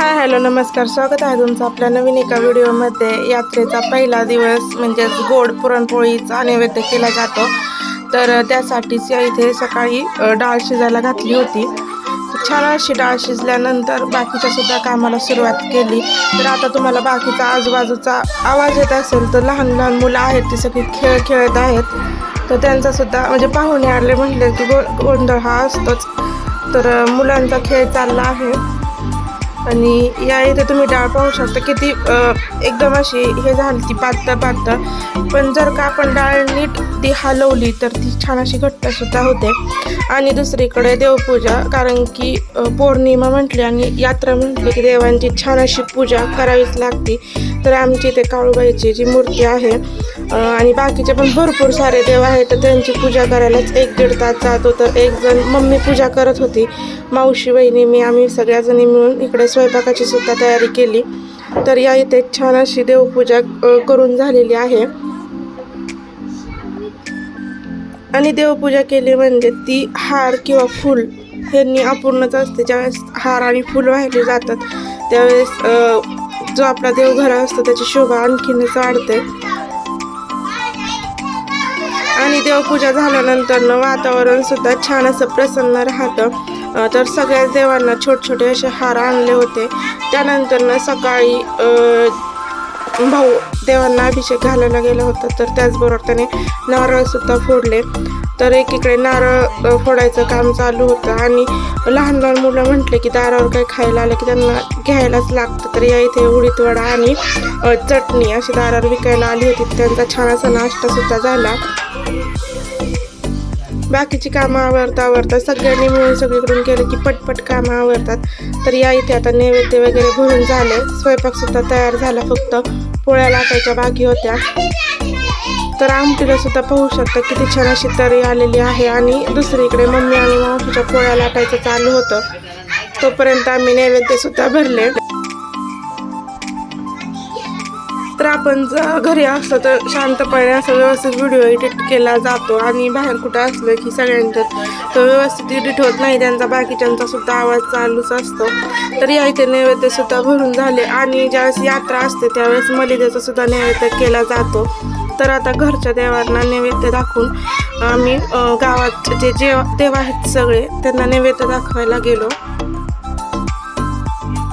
Hi hello नमस्कार. स्वागत आहे तुमचं आपल्या नवीन एका व्हिडिओमध्ये. यात्रेचा पहिला दिवस म्हणजेच गोड पुरणपोळीचा नैवेद्य केला जातो. तर त्यासाठीच या इथे सकाळी डाळ शिजायला घातली होती. छान अशी डाळ शिजल्यानंतर बाकीच्या सुद्धा कामाला सुरुवात केली. तर आता तुम्हाला बाकीचा आजूबाजूचा आवाज येत असेल तर लहान लहान मुलं आहेत ती सगळी खेळ खेळत आहेत. तर त्यांचा सुद्धा म्हणजे पाहुणे आले म्हटले की गो गोंधळ हा असतोच. तर मुलांचा खेळ चालला आहे. आणि या इथे तुम्ही डाळ पाहू शकता किती एकदम अशी हे झाली ती पातळ पातळ. पण जर का आपण डाळ नीट ती हलवली तर ती छान अशी घट्टसुद्धा होते. आणि दुसरीकडे देवपूजा कारण की पौर्णिमा म्हटली आणि यात्रा म्हटली की देवांची छान अशी पूजा करावीच लागते. तर आमची इथे काळूबाईची जी मूर्ती आहे आणि बाकीचे पण भरपूर सारे देव आहेत तर त्यांची पूजा करायलाच एक दीड तास जातो तर एक जण मम्मी पूजा करत होती. मावशी बहिणी मी आम्ही सगळ्याजणी मिळून इकडे स्वयंपाकाची सुद्धा तयारी केली. तर या इथे छान अशी देवपूजा करून झालेली आहे. आणि देवपूजा केली म्हणजे ती हार किंवा फूल ह्यांनी अपूर्णच असते. ज्यावेळेस हार आणि फूल वाहिले जातात त्यावेळेस जो आपला देवघर असतो त्याची शोभा आणखीनच वाढते. आणि देवपूजा झाल्यानंतर वातावरण सुद्धा छान असं प्रसन्न राहतं. तर सगळ्याच देवांना छोटे छोटे असे हार आणले होते. त्यानंतरनं सकाळी भाऊ देवांना अभिषेक घालायला गेला होता. तर त्याचबरोबर त्याने नारळसुद्धा फोडले. तर एकीकडे नारळ फोडायचं काम चालू होतं. आणि लहान लहान मुलं म्हटले की दारावर काही खायला आलं की त्यांना घ्यायलाच लागतं. तर या इथे उडीद वडा आणि चटणी अशी दारावर विकायला आली होती. त्यांचा छान असा नाश्तासुद्धा झाला. बाकीची कामं आवरता आवरता सगळ्यांनी मिळून सगळीकडून केलं की पटपट कामं आवरतात. तर या इथे आता नैवेद्य वगैरे भरून झाले. स्वयंपाकसुद्धा तयार झाला फक्त. पोळ्या लाटायच्या बाकी होत्या. तर आमटीला सुद्धा पाहू शकता किती छान अशी तरी आलेली आहे आणि दुसरीकडे मम्मी आणि मावशीच्या पोळ्या लाटायचं चालू होतं. तोपर्यंत आम्ही नैवेद्यसुद्धा भरले. तर आपण जर घरी असलं तर शांतपणे असं व्यवस्थित व्हिडिओ एडिट केला जातो आणि बाहेर कुठं असलं की सगळ्यांचा तो व्यवस्थित एडिट होत नाही त्यांचा बाकीच्यांचा सुद्धा आवाज चालूच असतो. तर या इथे नैवेद्य सुद्धा भरून झाले आणि ज्यावेळेस यात्रा असते त्यावेळेस मलिदेचा सुद्धा नैवेद्य केला जातो. तर आता घरच्या देवांना नैवेद्य दाखवून आम्ही गावात जे जे देव आहेत सगळे त्यांना नैवेद्य दाखवायला गेलो.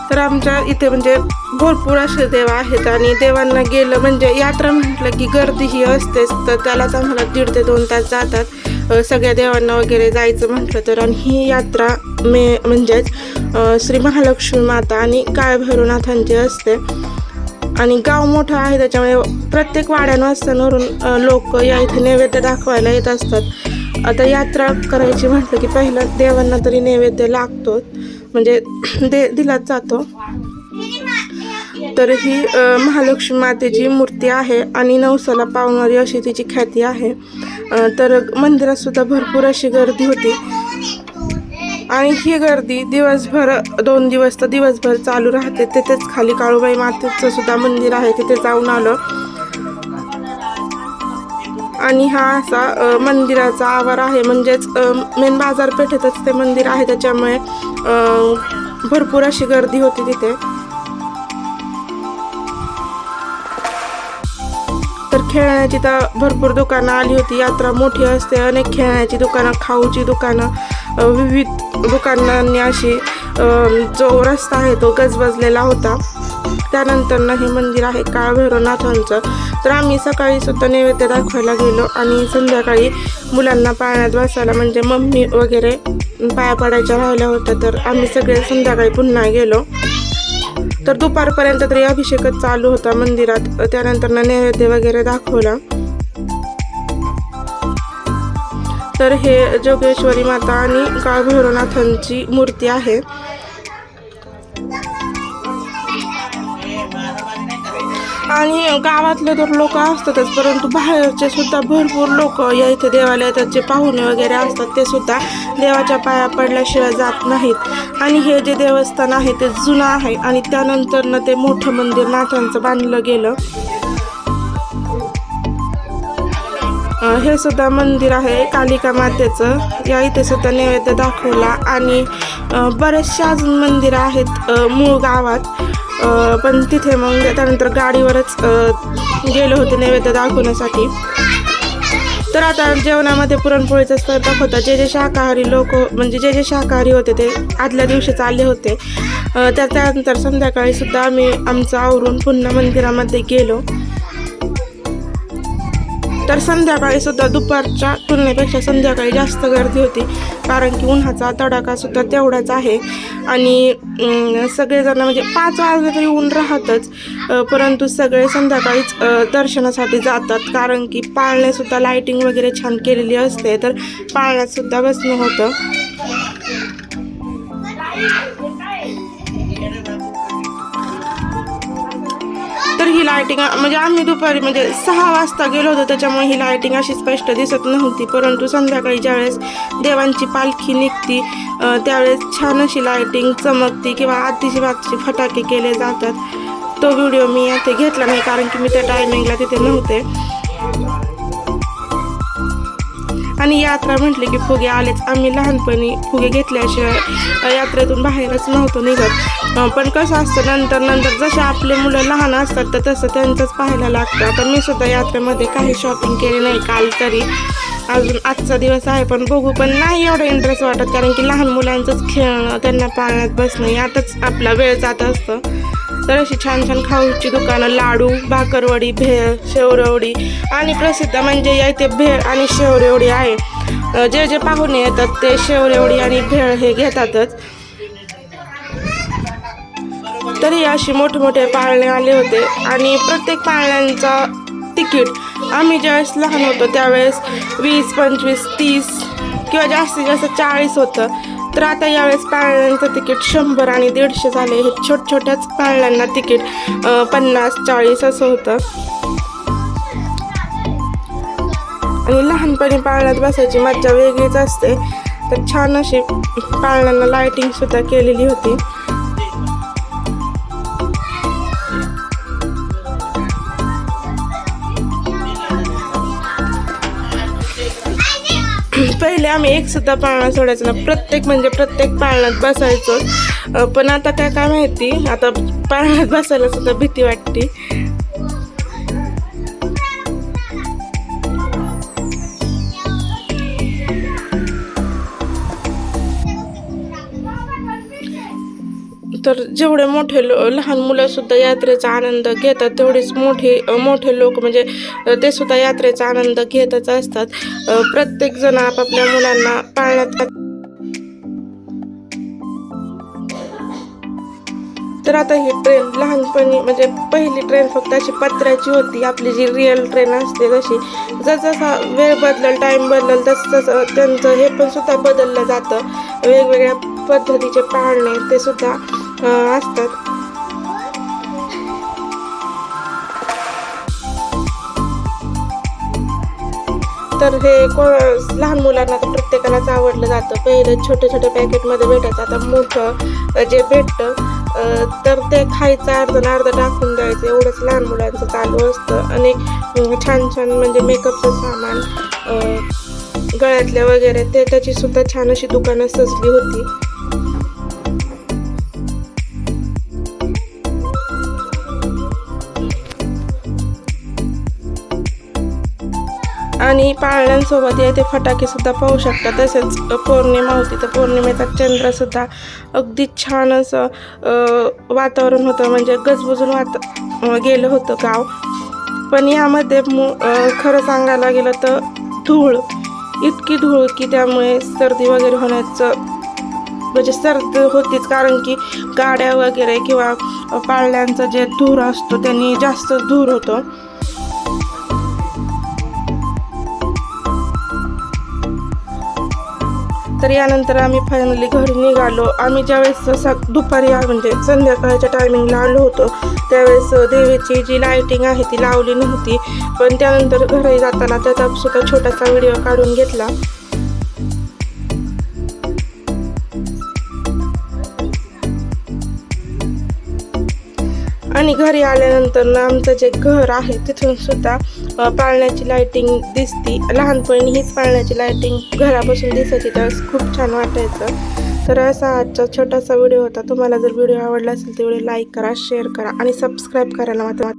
तर आमच्या इथे म्हणजे भरपूर असे देव आहेत आणि देवांना गेलं म्हणजे यात्रा म्हटलं की गर्दी ही असतेच तर त्यालाच आम्हाला दीड ते दोन तास जातात. सगळ्या देवांना वगैरे जायचं म्हटलं तर आणि ही यात्रा मे म्हणजेच श्री महालक्ष्मी माता आणि काळभैरवनाथांची असते. आणि गाव मोठं आहे त्याच्यामुळे प्रत्येक वाड्यानं लोक या इथे नैवेद्य दाखवायला येत असतात. आता यात्रा करायची म्हटलं की पहिलं देवांना तरी नैवेद्य लागतो म्हणजे दे दिलाच जातो. तर ही महालक्ष्मी मातेची मूर्ती आहे आणि नवसाला पावणारी अशी तिची ख्याती आहे. तर मंदिरातसुद्धा भरपूर अशी गर्दी होती. आणि ही गर्दी दिवसभर दोन दिवस तर दिवसभर चालू राहते. तिथेच खाली काळूबाई मातेचं सुद्धा मंदिर आहे तिथे जाऊन आलं. आणि हा असा मंदिराचा आवार आहे. म्हणजेच मेन बाजारपेठेतच ते मंदिर आहे. त्याच्यामुळे भरपूर अशी गर्दी होती तिथे. तर खेळण्याची तर भरपूर दुकानं आली होती. यात्रा मोठी असते. अनेक खेळण्याची दुकानं खाऊची दुकानं विविध दुकानांनी अशी जो रस्ता आहे तो गजबजलेला होता. त्यानंतर ना हे मंदिर आहे काळभैरवनाथांचं. तर आम्ही सकाळी सुद्धा नैवेद्य दाखवायला गेलो आणि संध्याकाळी मुलांना पाळण्यात बसायला म्हणजे मम्मी वगैरे पाया पडायच्या राहिल्या होत्या तर आम्ही सगळे संध्याकाळी पुन्हा गेलो. तर दुपारपर्यंत तरी अभिषेकच चालू होता मंदिरात. त्यानंतर ना नैवेद्य वगैरे दाखवला. तर हे जोगेश्वरी माता आणि काळभैरवनाथांची मूर्ती आहे. आणि गावातले तर लोक असतातच परंतु बाहेरचे सुद्धा भरपूर लोक या इथे देवालयात जे पाहुणे वगैरे असतात ते सुद्धा देवाच्या पाया पडल्याशिवाय जात नाहीत. आणि हे जे देवस्थान आहे ते जुनं आहे आणि त्यानंतर ना ते मोठं मंदिर नाथांचं बांधलं गेलं. हे सुद्धा मंदिर आहे कालिका मातेचं. या इथे सुद्धा नैवेद्य दाखवला आणि अ, बरेचसे अजून मंदिरं आहेत मूळ गावात. पण तिथे मग त्यानंतर गाडीवरच गेलो होते नैवेद्य दाखवण्यासाठी. तर आता जेवणामध्ये पुरणपोळीचा स्वयंपाक होता. जे जे शाकाहारी लोक म्हणजे जे जे शाकाहारी होते ते आदल्या दिवशी चालले होते. अ, तर त्यानंतर संध्याकाळी सुद्धा आम्ही आमचं आवरून पुन्हा मंदिरामध्ये गेलो. तर संध्याकाळी सुद्धा दुपारच्या तुलनेपेक्षा संध्याकाळी जास्त गर्दी होती. कारण की उन्हाचा तडाखा सुद्धा तेवढाच आहे. आणि सगळेजण म्हणजे पाच वाजले तरी ऊन राहतच. परंतु सगळे संध्याकाळीच दर्शनासाठी जातात. कारण की पाळण्यासुद्धा लाईटिंग वगैरे छान केलेली असते. तर पाळण्यात सुद्धा बसणं होतं. तर ही लायटिंग म्हणजे आम्ही दुपारी म्हणजे सहा वाजता गेलो होतो त्याच्यामुळे ही लायटिंग अशी स्पष्ट दिसत नव्हती. परंतु संध्याकाळी ज्यावेळेस देवांची पालखी निघती त्यावेळेस छान अशी लायटिंग चमकती किंवा आतिषबागचे फटाके केले जातात. तो व्हिडिओ मी येथे घेतला नाही कारण की मी त्या टायमिंगला तिथे नव्हते. आणि यात्रा म्हटली की फुगे आलेच. आम्ही लहानपणी फुगे घेतल्याशिवाय यात्रेतून बाहेरच नव्हतो निघत. पण कसं असतं नंतर नंतर जसे आपले मुलं लहान असतात तर तसं त्यांचंच पाहायला लागतं. आता मी सुद्धा यात्रेमध्ये काही शॉपिंग केली नाही काल तरी. अजून आजचा दिवस आहे पण बघू. पण नाही एवढं इंटरेस्ट वाटत कारण की लहान मुलांचंच खेळणं त्यांना पाळण्यात बसणं यातच आपला वेळ जात असतं. तर अशी छान छान खाऊची दुकानं लाडू भाकरवडी भेळ शेवरवडी आणि प्रसिद्ध म्हणजे या इथे भेळ आणि शेवरेवडी आहे. जे जे पाहुणे येतात ते शेवरेवडी आणि भेळ हे घेतातच. तरी अशी मोठमोठे पाळणे आले होते आणि प्रत्येक पाळण्यांचा तिकीट आम्ही ज्यावेळेस लहान होतो त्यावेळेस वीस पंचवीस तीस किंवा जास्तीत जास्त चाळीस होतं. तर आता यावेळेस पाळण्यांचं तिकीट शंभर आणि दीडशे झाले. हे छोट छोट्याच पाळण्यांना तिकीट पन्नास चाळीस असं होतं. आणि लहानपणी पाळण्यात बसायची मज्जा वेगळीच असते. तर छान अशी पाळण्यांना लायटिंगसुद्धा केलेली होती. पहिले आम्ही एक सुद्धा पाळणा सोडायचो ना प्रत्येक म्हणजे प्रत्येक पाळण्यात बसायचो पण आता काय काय माहिती? आता पाळण्यात बसायला सुद्धा भीती वाटते. तर जेवढे मोठे लो लहान मुलं सुद्धा यात्रेचा आनंद घेतात तेवढेच मोठे मोठे लोक म्हणजे ते सुद्धा यात्रेचा आनंद घेतच असतात. प्रत्येकजण प्रत्येक जण आपापल्या मुलांना पाळण्यात तर आता ही ट्रेन लहानपणी म्हणजे पहिली ट्रेन फक्त अशी पत्र्याची होती. आपली जी रिअल ट्रेन असते तशी. जसजसा वेळ बदलल टाईम बदलल तसं तसं त्यांचं हे पण सुद्धा बदललं जातं. वेगवेगळ्या पद्धतीचे पाळणे ते सुद्धा असतात. तर हे को लहान मुलांना तर प्रत्येकालाच आवडलं जातं. पहिले छोटे छोटे पॅकेटमध्ये भेटायचं. आता मोठं जे भेटतं तर ते खायचं अर्ध अर्ध टाकून द्यायचं. एवढंच लहान मुलांचं चालू असतं. आणि छान छान म्हणजे मेकअपचं सामान गळ्यातल्या वगैरे ते त्याची सुद्धा छान अशी दुकानं सजली होती. आणि पाळण्यांसोबत येथे फटाके सुद्धा पाहू शकता. तसेच पौर्णिमा होती तर पौर्णिमेचा चंद्र सुद्धा अगदी छान असं वातावरण होतं. म्हणजे गजबजून वात गेलं होतं गाव. पण यामध्ये मु खरं सांगायला गेलं तर धूळ इतकी धूळ की त्यामुळे सर्दी वगैरे होण्याचं म्हणजे सर्दी होतीच. कारण की गाड्या वगैरे किंवा पाळण्यांचा जे धूर असतो त्यांनी जास्त धूर होतो. तर यानंतर आम्ही फायनली घरी निघालो. आम्ही ज्यावेळेस सा दुपारी म्हणजे संध्याकाळच्या टायमिंगला आलो होतो त्यावेळेस देवीची जी लायटिंग आहे ती लावली नव्हती. पण त्यानंतर घरी जाताना त्याचा सुद्धा छोटासा व्हिडिओ काढून घेतला. आणि घरी आल्यानंतर ना आमचं जे घर आहे तिथून सुद्धा पाळण्याची लायटिंग दिसती. लहानपणी हीच पाळण्याची लायटिंग घरापासून दिसायची त्यावेळेस खूप छान वाटायचं. तर असा आजचा छोटासा व्हिडिओ होता. तुम्हाला जर व्हिडिओ आवडला असेल तर व्हिडिओ लाईक करा शेअर करा आणि सबस्क्राईब करायला मात्र